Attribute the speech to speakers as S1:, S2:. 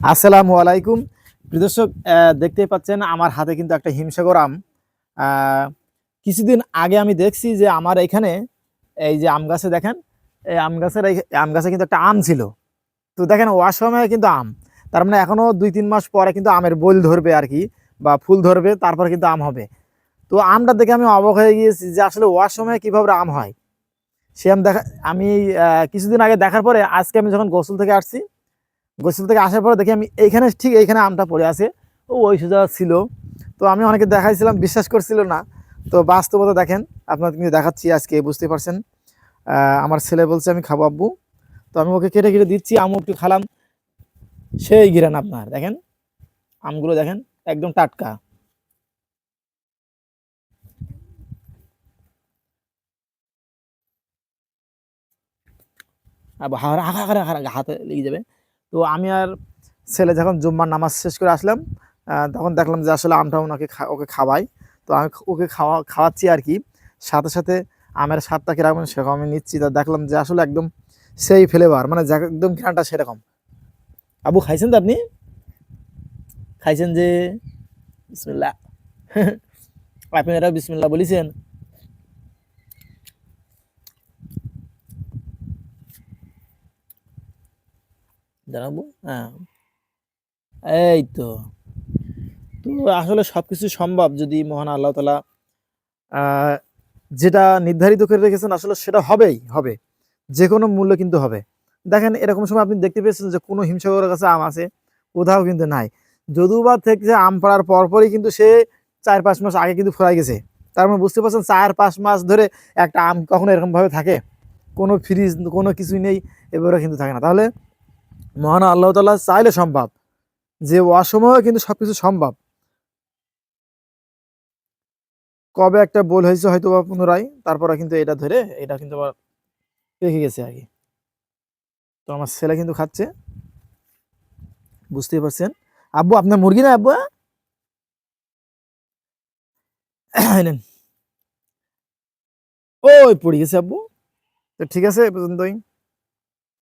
S1: আসসালামু আলাইকুম। দর্শক দেখতেই পাচ্ছেন আমার হাতে কিন্তু একটা হিমসাগর আম। কিছুদিন আগে আমি দেখছি যে আমার এখানে এই যে আম গাছে দেখেন, এই আম গাছের আম গাছে কিন্তু একটা আম ছিল। তো দেখেন অসময়ে কিন্তু আম। তার মানে এখনও দুই তিন মাস পরে কিন্তু আমের বইল ধরবে আর কি, বা ফুল ধরবে, তারপর কিন্তু আম হবে। তো আমটা দেখে আমি অবাক হয়ে গিয়েছি যে আসলে অসময়ে কীভাবে আম হয়। সে আম দেখা, আমি কিছুদিন আগে দেখার পরে আজকে আমি যখন গোসল থেকে আসছি গোসল থেকে আসার পরে দেখি আমি এইখানে ঠিক এইখানে আমটা পড়ে আছে ও ওই সোজা ছিল তো আমি অনেকে দেখাইছিলাম বিশ্বাস করছিল না তো বাস্তবতা দেখেন আপনার কিন্তু দেখাচ্ছি আজকে বুঝতে পারছেন আমার ছেলে বলছে আমি খাব আব্বু তো আমি ওকে কেটে কেটে দিচ্ছি আমও একটু খালাম সেই গিরান আপনার দেখেন আমগুলো দেখেন একদম টাটকা আর হা- হা- হা- হা- হা- হাতে লেগে যাবে তো আমি আর ছেলে যখন জুম্মার নামাজ শেষ করে আসলাম তখন দেখলাম যে আসলে আমটা ওনাকে ওকে খাওয়াই। তো আমি ওকে খাওয়া, খাওয়াচ্ছি আর কি। সাথে সাথে আমের স্বাদটা কীরকম সেরকম আমি নিচ্ছি। তা দেখলাম যে আসলে একদম সেই ফ্লেভার মানে একদম ঘ্রাণটা সেরকম। আবু, খাইছেন তো আপনি? খাইছেন যে বিসমিল্লা আপনারা বিসমিল্লা বলেছেন। জানাব? হ্যাঁ। এই তো। তো আসলে সব কিছু সম্ভব যদি মহান আল্লাহ তালা যেটা নির্ধারিত করে রেখেছেন আসলে সেটা হবেই, হবে। যে কোনো মূল্য কিন্তু হবে। দেখেন, এরকম সময় আপনি দেখতে পেয়েছেন যে কোনো হিমসাগরের কাছে আম আছে, কোথাও কিন্তু নাই। যদিও বা থেকে আম পাড়ার পরপরই কিন্তু সে চার পাঁচ মাস আগে কিন্তু ফুরাই গেছে। তার মানে বুঝতে পারছেন, চার পাঁচ মাস ধরে একটা আম কখনো এরকমভাবে থাকে। কোনো ফ্রিজ, কোনো কিছুই নেই এবারে কিন্তু থাকে না। তাহলে মহান আল্লাহ তাল্লাহ চাইলে সম্ভব, যে অসময়ে কিন্তু সবকিছু সম্ভব। কবে একটা বল হয়েছে হয়তো বা পুনরায়, তারপরে কিন্তু এটা ধরে, এটা কিন্তু আবার পেকে গেছে আর কি তো আমার ছেলে কিন্তু খাচ্ছে। বুঝতেই পারছেন? আব্বু, আপনার মুরগি না আব্বু এই ওই পড়ে গেছে আব্বু। তো ঠিক আছে পর্যন্তই।